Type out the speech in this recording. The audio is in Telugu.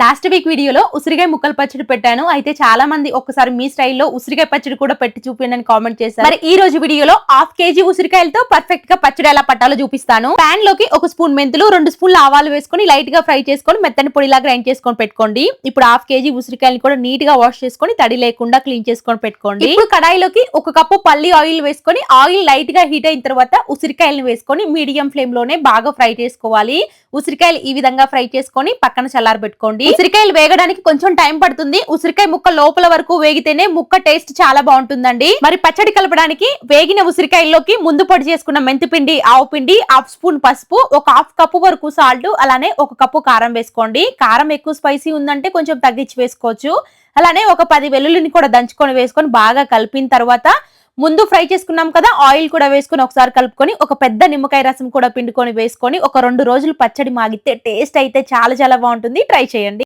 లాస్ట్ వీక్ వీడియోలో ఉసిరికాయ ముక్కలు పచ్చడి పెట్టాను. అయితే చాలా మంది ఒక్కసారి మీ స్టైల్లో ఉసిరికాయ పచ్చడి కూడా పెట్టి చూపిందని కామెంట్ చేశారు. మరి ఈ రోజు వీడియోలో హాఫ్ కేజీ ఉసిరికాయలతో పర్ఫెక్ట్గా పచ్చడి ఎలా పట్టాలో చూపిస్తాను. పాన్లోకి ఒక స్పూన్ మెంతులు రెండు స్పూన్లు ఆవాలు వేసుకొని లైట్గా ఫ్రై చేసుకొని మెత్తని పొడిలా గ్రైండ్ చేసుకొని పెట్టుకోండి. ఇప్పుడు హాఫ్ కేజీ ఉసిరికాయలు కూడా నీట్గా వాష్ చేసుకొని తడి లేకుండా క్లీన్ చేసుకొని పెట్టుకోండి. ఇప్పుడు కడాయిలోకి ఒక కప్పు పల్లి ఆయిల్ వేసుకొని ఆయిల్ లైట్గా హీట్ అయిన తర్వాత ఉసిరికాయలను వేసుకొని మీడియం ఫ్లేమ్లోనే బాగా ఫ్రై చేసుకోవాలి. ఉసిరికాయలు ఈ విధంగా ఫ్రై చేసుకొని పక్కన చల్లారబెట్టుకోండి. ఉసిరికాయలు వేగడానికి కొంచెం టైం పడుతుంది. ఉసిరికాయ ముక్క లోపల వరకు వేగితేనే ముక్క టేస్ట్ చాలా బాగుంటుందండి. మరి పచ్చడి కలపడానికి వేగిన ఉసిరికాయల్లోకి ముందు పొడి చేసుకున్న మెంతిపిండి ఆవు పిండి హాఫ్ స్పూన్ పసుపు ఒక హాఫ్ కప్పు వరకు సాల్ట్ అలానే ఒక కప్పు కారం వేసుకోండి. కారం ఎక్కువ స్పైసీ ఉందంటే కొంచెం తగ్గించి వేసుకోవచ్చు. అలానే ఒక పది వెల్లుల్లిని కూడా దంచుకొని వేసుకొని బాగా కలిపిన తర్వాత ముందు ఫ్రై చేసుకున్నాం కదా ఆయిల్ కూడా వేసుకొని ఒకసారి కలుపుకొని ఒక పెద్ద నిమ్మకాయ రసం కూడా పిండుకొని వేసుకొని ఒక రెండు రోజులు పచ్చడి మాగితే టేస్ట్ అయితే చాలా చాలా బాగుంటుంది. ట్రై చేయండి.